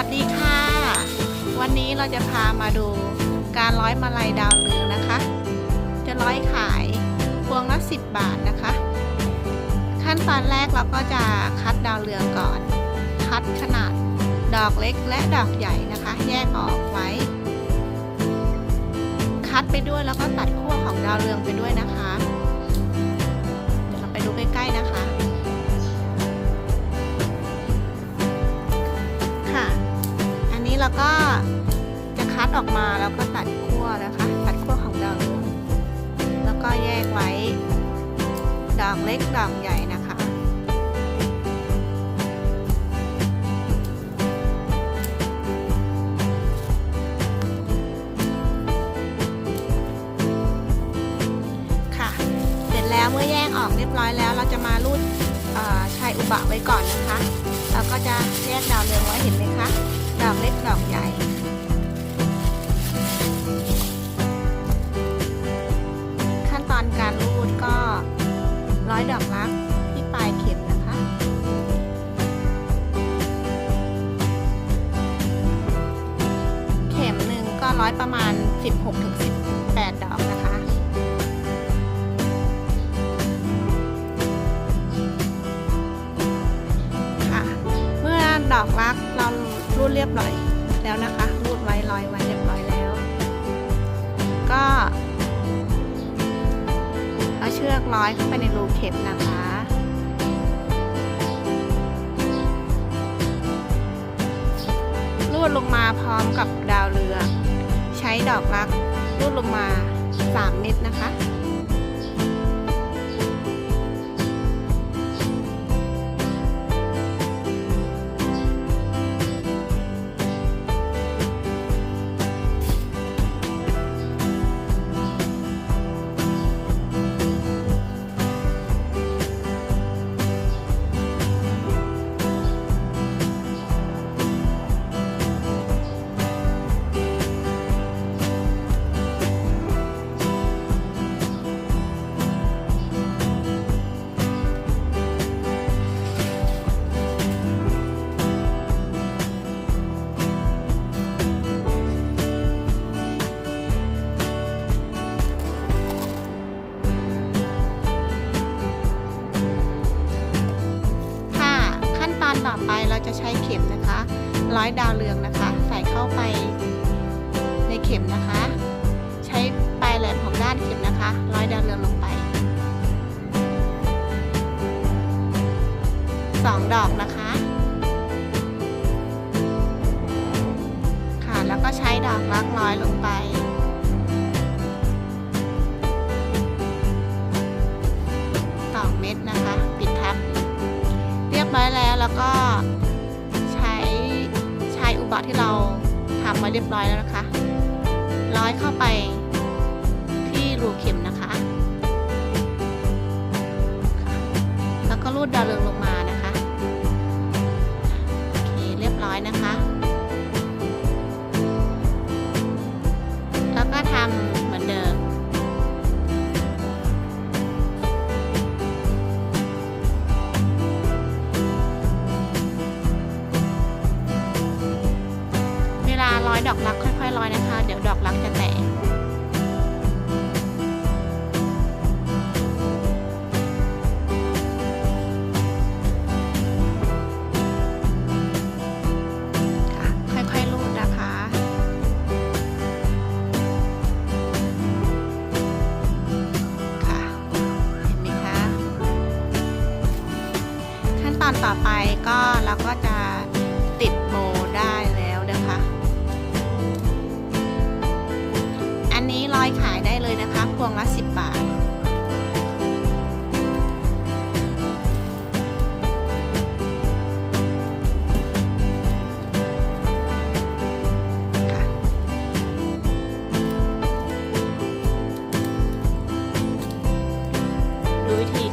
วัสดีค่ะ วันนี้เราจะพามาดูการร้อยมาลัยดาวเรืองนะคะ จะร้อยขายพวงละ10 บาทนะคะ ขั้นตอนแรกเราก็จะคัดดาวเรืองก่อน คัดขนาดดอกเล็กและดอกใหญ่นะคะ แยกออกไว้ คัดไปด้วยแล้วก็ตัดขั้วของดาวเรืองไปด้วยนะคะ เดี๋ยวเราไปดูใกล้ๆนะคะ อันนี้เราก็จะคัดออกมาแล้วก็ตัดขั้วนะคะ ตัดขั้วของดาวเรืองแล้วก็แยกไว้ดอกเล็กดอกใหญ่นะคะค่ะเสร็จแล้วเมื่อแยกออกเรียบร้อยแล้ว เราจะมารูดชายอุบะไว้ก่อนนะคะ เราก็จะแยกดาวเรืองไว้เห็นไหมคะ อยประมาณ 16-18 ดอกนะคะค่ะเมื่อดอกรักเรารูดเรียบร้อยแล้วนะคะ รูดไว้ร้อยไว้เรียบร้อยแล้ว ก็เอาเชือกร้อยเข้าไปในรูเข็มนะคะรูดลงมาพร้อมกับดาวเรือง ช้ดอกรักรูดลงมา 3 เม็ดนะคะค่ะ จะใช้เข็มนะคะร้อยดาวเรืองนะคะ ใส่เข้าไปในเข็มนะคะ ใช้ปลายแหลมของด้านเข็มนะคะร้อยดาวเรืองลงไปสองดอกนะคะ ค่ะแล้วก็ใช้ดอกรักร้อยลงไปสองเม็ดนะคะ ปิดทับ เรียบร้อยแล้วแล้วก็ กายอุบะที่เราทำไว้เรียบร้อยแล้วนะคะ ร้อยเข้าไปที่รูเข็ม อยดอกรักค่อยๆร้อยนะคะ เดี๋ยวดอกรักจะแตกค่ะค่อยๆรูดนะคะค่ะเห็นไหมคะขั้นตอนต่อไปก็เราก็จะติด 20 บาท ดูวิธี